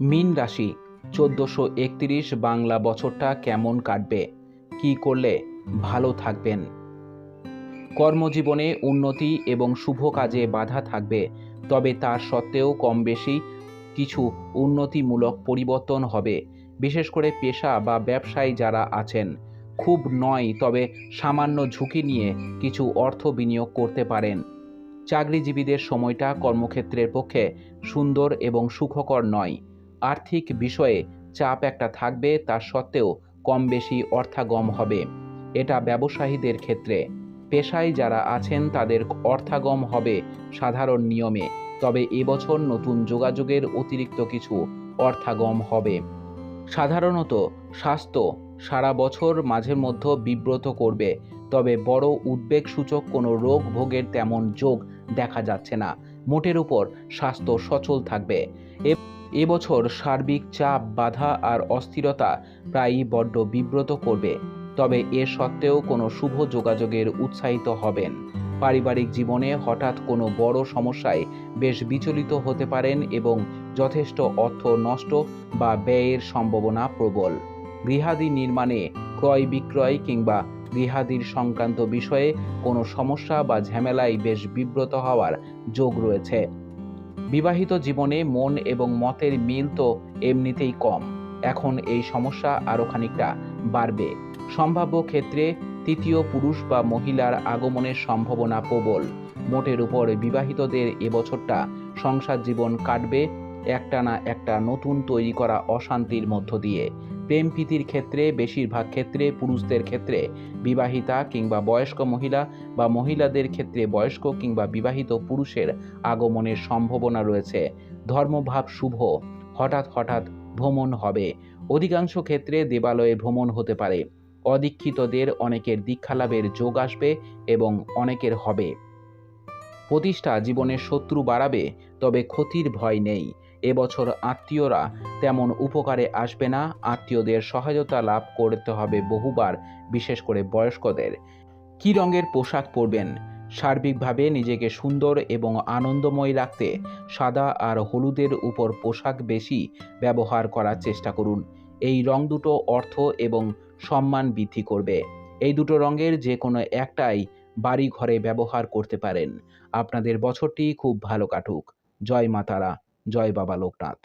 মিন রাশি, চোদ্দোশো একত্রিশ বাংলা বছরটা কেমন কাটবে? কি করলে ভালো থাকবেন? কর্মজীবনে উন্নতি এবং শুভ কাজে বাধা থাকবে, তবে তার সত্ত্বেও কম বেশি কিছু উন্নতিমূলক পরিবর্তন হবে। বিশেষ করে পেশা বা ব্যবসায়ী যারা আছেন, খুব নয়, তবে সামান্য ঝুঁকি নিয়ে কিছু অর্থ বিনিয়োগ করতে পারেন। চাকরিজীবীদের সময়টা কর্মক্ষেত্রের পক্ষে সুন্দর এবং সুখকর নয়। আর্থিক বিষয়ে চাপ একটা থাকবে, তা সত্ত্বেও কম বেশি অর্থাগম হবে। এটা ব্যবসায়ীদের ক্ষেত্রে। পেশায় যারা আছেন, তাদের অর্থাগম হবে সাধারণ নিয়মে। তবে এবছর নতুন যোগাযোগের অতিরিক্ত কিছু অর্থাগম হবে। সাধারণত স্বাস্থ্য সারা বছর মাঝের মধ্যে বিব্রত করবে, তবে বড় উদ্বেগসূচক কোনো রোগ ভোগের তেমন যোগ দেখা যাচ্ছে না। মোটের উপর স্বাস্থ্য সচল থাকবে। এবছর সার্বিক চাপ, বাধা আর অস্থিরতা প্রায়ই বড্ড বিব্রত করবে। তবে এ সত্ত্বেও কোনো শুভ যোগাযোগের উৎসাহিত হবেন। পারিবারিক জীবনে হঠাৎ কোনো বড় সমস্যায় বেশ বিচলিত হতে পারেন এবং যথেষ্ট অর্থ নষ্ট বা ব্যয়ের সম্ভাবনা প্রবল। গৃহাদি নির্মাণে ক্রয় বিক্রয় কিংবা গৃহাদির সংক্রান্ত বিষয়ে কোনো সমস্যা বা ঝামেলায় বেশ বিব্রত হওয়ার যোগ রয়েছে। বিবাহিত জীবনে মন এবং মতের মিল তো এমনিতেই কম। এখন এই সমস্যা আরও খানিকটা বাড়বে। সম্ভাব্য ক্ষেত্রে তৃতীয় পুরুষ বা মহিলার আগমনের সম্ভাবনা প্রবল। মোটের উপর বিবাহিতদের এবছরটা সংসার জীবন কাটবে, একটা না একটা নতুন তৈরি করা অশান্তির মধ্য দিয়ে। প্রেম প্রীতির ক্ষেত্রে, বেশিরভাগ ক্ষেত্রে, পুরুষদের ক্ষেত্রে বিবাহিতা কিংবা বয়স্ক মহিলা বা মহিলাদের ক্ষেত্রে বয়স্ক কিংবা বিবাহিত পুরুষের আগমনের সম্ভাবনা রয়েছে। ধর্মভাব শুভ। হঠাৎ হঠাৎ ভ্রমণ হবে। অধিকাংশ ক্ষেত্রে দেবালয়ে ভ্রমণ হতে পারে। অদীক্ষিতদের অনেকের দীক্ষালাভের যোগ আসবে এবং অনেকের হবে। প্রতিষ্ঠা জীবনের শত্রু বাড়াবে, তবে ক্ষতির ভয় নেই। এবছর আত্মীয়রা তেমন উপকারে আসবে না। আত্মীয়দের সহায়তা লাভ করতে হবে বহুবার, বিশেষ করে বয়স্কদের। কী রঙের পোশাক পরবেন? সার্বিকভাবে নিজেকে সুন্দর এবং আনন্দময় রাখতে সাদা আর হলুদের উপর পোশাক বেশি ব্যবহার করার চেষ্টা করুন। এই রং দুটো অর্থ এবং সম্মান বৃদ্ধি করবে। এই দুটো রঙের যে কোনো একটাই বাড়ি ঘরে ব্যবহার করতে পারেন। আপনাদের বছরটি খুব ভালো কাটুক। জয় মাতারা। জয় বাবা লোকনাথ।